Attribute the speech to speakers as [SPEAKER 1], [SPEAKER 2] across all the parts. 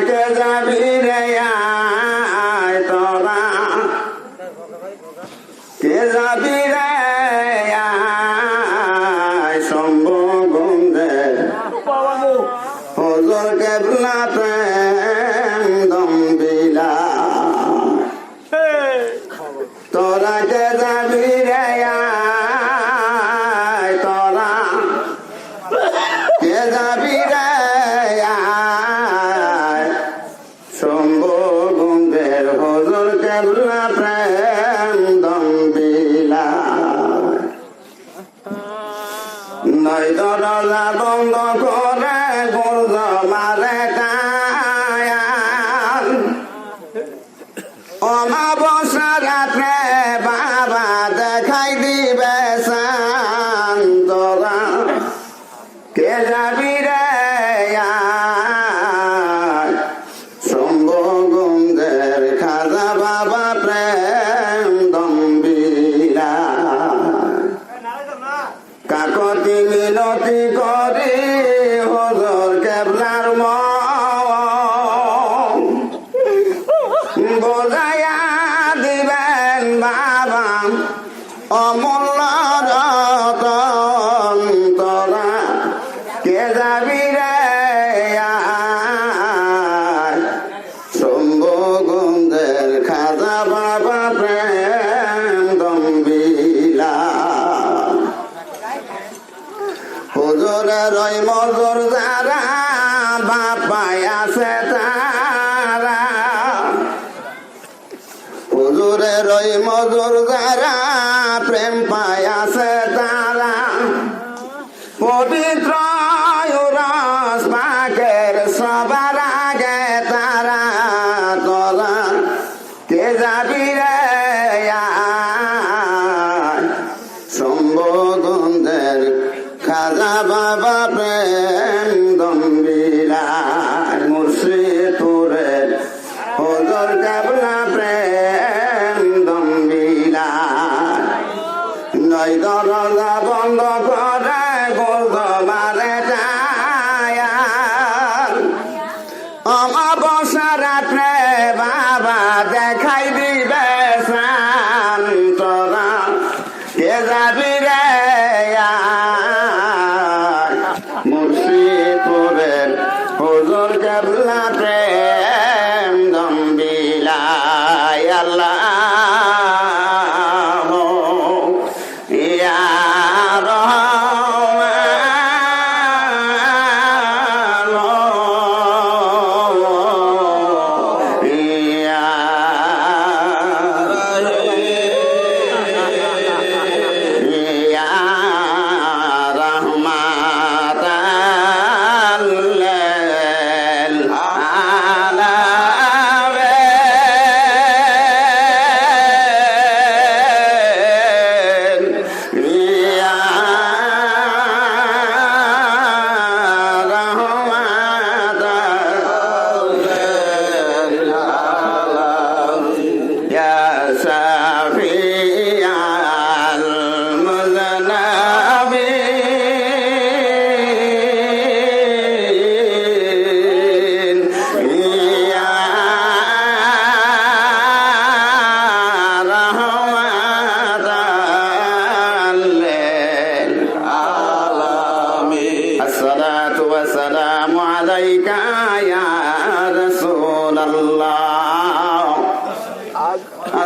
[SPEAKER 1] لك ذبيحا জাতির হয় মজুর যারা বাপায় আছে তারা। হুজুরের ওই মজুর যারা প্রেম পায় আছে তারা।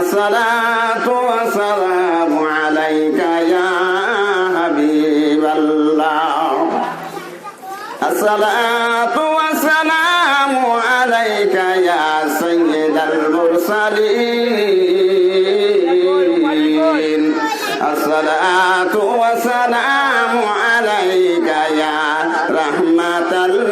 [SPEAKER 1] الصلاة والسلام عليك يا حبيب الله. الصلاة والسلام عليك يا سيد المرسلين. الصلاة والسلام عليك يا رحمة الله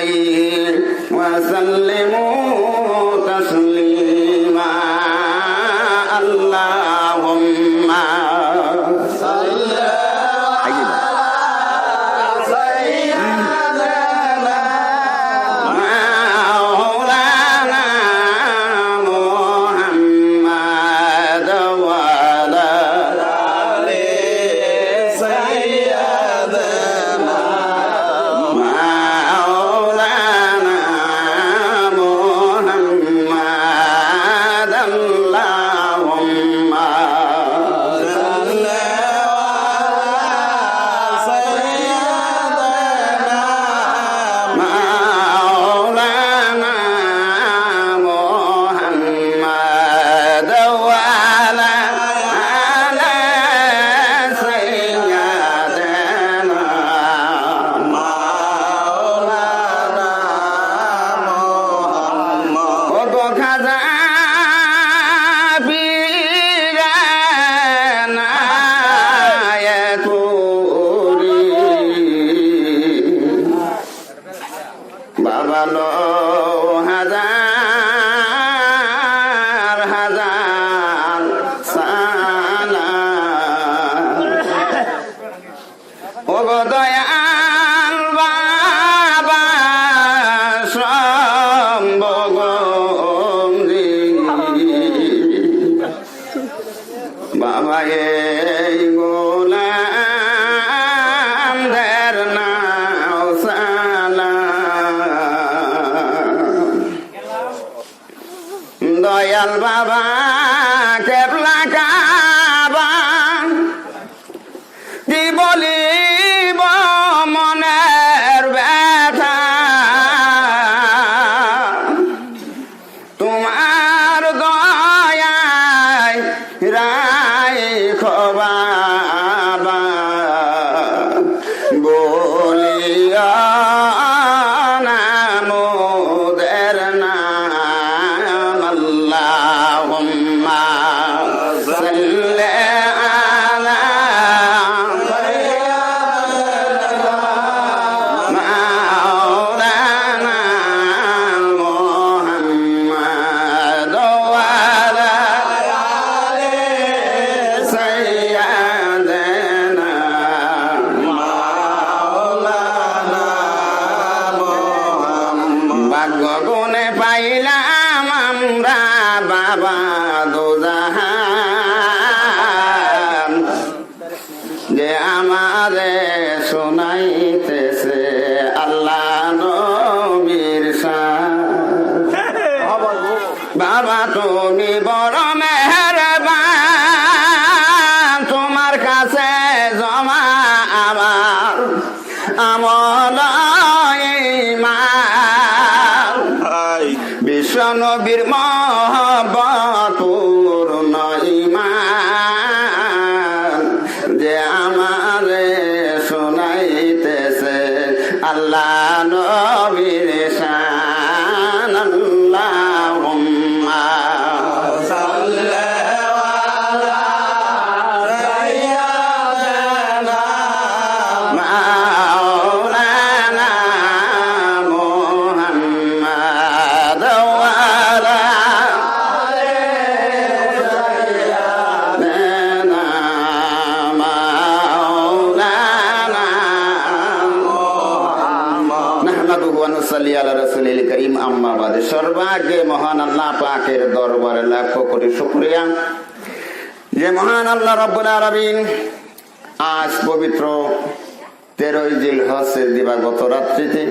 [SPEAKER 1] عليه وسلموا বাবা Bye-bye. বাবা তুমি বড় মেহরবান তোমার কাছে জমা আমার আমল বিশ্ব নবীর মহব্বতুর ইমান। যে আমারে শোনাইতেছে আল্লাহ নবীর কোটি শুকরিয়া যে মহান আল্লাহ রাব্বুল আলামিন আজ পবিত্র তেরোই জিল হসের দিবাগত রাত্রিতে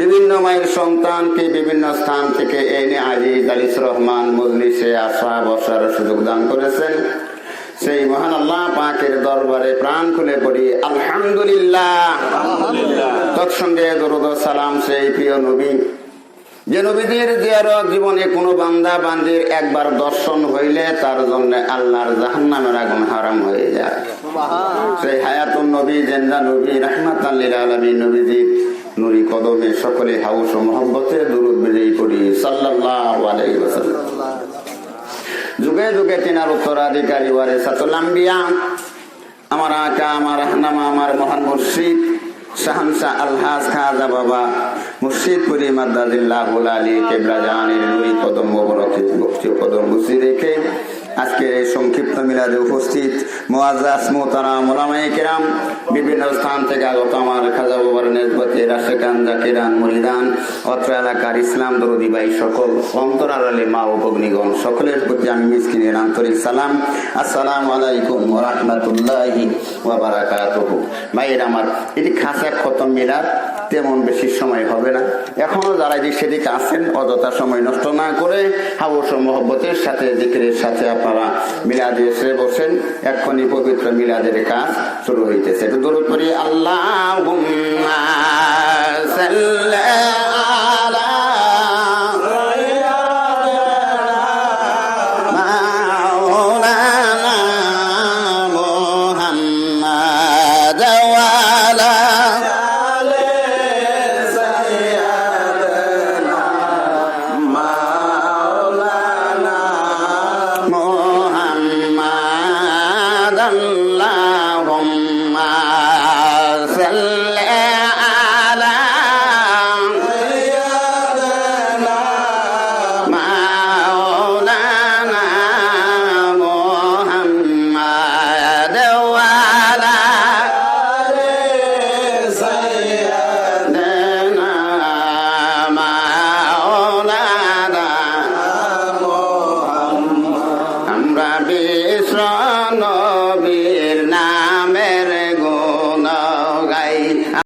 [SPEAKER 1] বিভিন্ন মায়ের সন্তানকে বিভিন্ন স্থান থেকে এনে আজিজ আলিস রহমান মজলিসে আসা বসার সুযোগ দান করেছেন। সেই মহান আল্লাহ পাকের দরবারে প্রাণ খুলে পড়ি আলহামদুলিল্লাহ। তৎসঙ্গে দরুদ সালাম সেই প্রিয় নবী যে নবীদের জিয়ারত জীবনে কোনো বান্দা বান্দির একবার দর্শন হইলে তার জন্য আল্লাহর জাহান্নামের আগুন হারাম হয়ে যায়। সেই হায়াতুন নবী জেন্দা নবী রহমাত আলমী নবীজির নুরি কদমে সকলে হাউস ও মহব্বতে দুরুদ বিজয়ী করি ওয়াসাল্লাম। যুগে যুগে তিনার উত্তরাধিকারী ওয়ারে সাতুলাম্বিয়া আমার আকা আমার রাহনামা আমার মহান মুর্শিদ শাহানশাহ আলহাজ খাজা বাবা, মুর্শিদ পুরি মাদ্দাজিল্লাহুল আলী, কেবলা জাহানের নুরি কদম বক্তি কদম বসি রেখে আজকের সংক্ষিপ্ত মিলাদে উপস্থিত মোয়াজ্জাস মোতারা মোলামাই কেরাম, বিভিন্ন স্থান থেকে আগত আমার খাজা বাবার নেসবতে রাশেকান জাকিরান, মরিদান, অত্র এলাকার ইসলাম দরদি ভাই সকল, অন্তরার আলী মা ও ভগ্নিগণ সকলের প্রতি আমি মিসকিনের আন্তরিক সালাম। আসসালামু আলাইকুম রাহমাতুল্লাহি ওয়া বারাকাতুহু। ভাইয়ের, আমার এটি খাসা খতম মিলাদ। তেমন বেশি সময় হবে না। এখনও যারা এদিক সেদিকে আছেন, অযথা সময় নষ্ট না করে হাবস মহব্বতের সাথে, জিকিরের সাথে আপনারা মিলাদে এসে বসেন। এখনই পবিত্র মিলাদের কাজ শুরু হইতেছে। একটু দূর করি আল্লাহ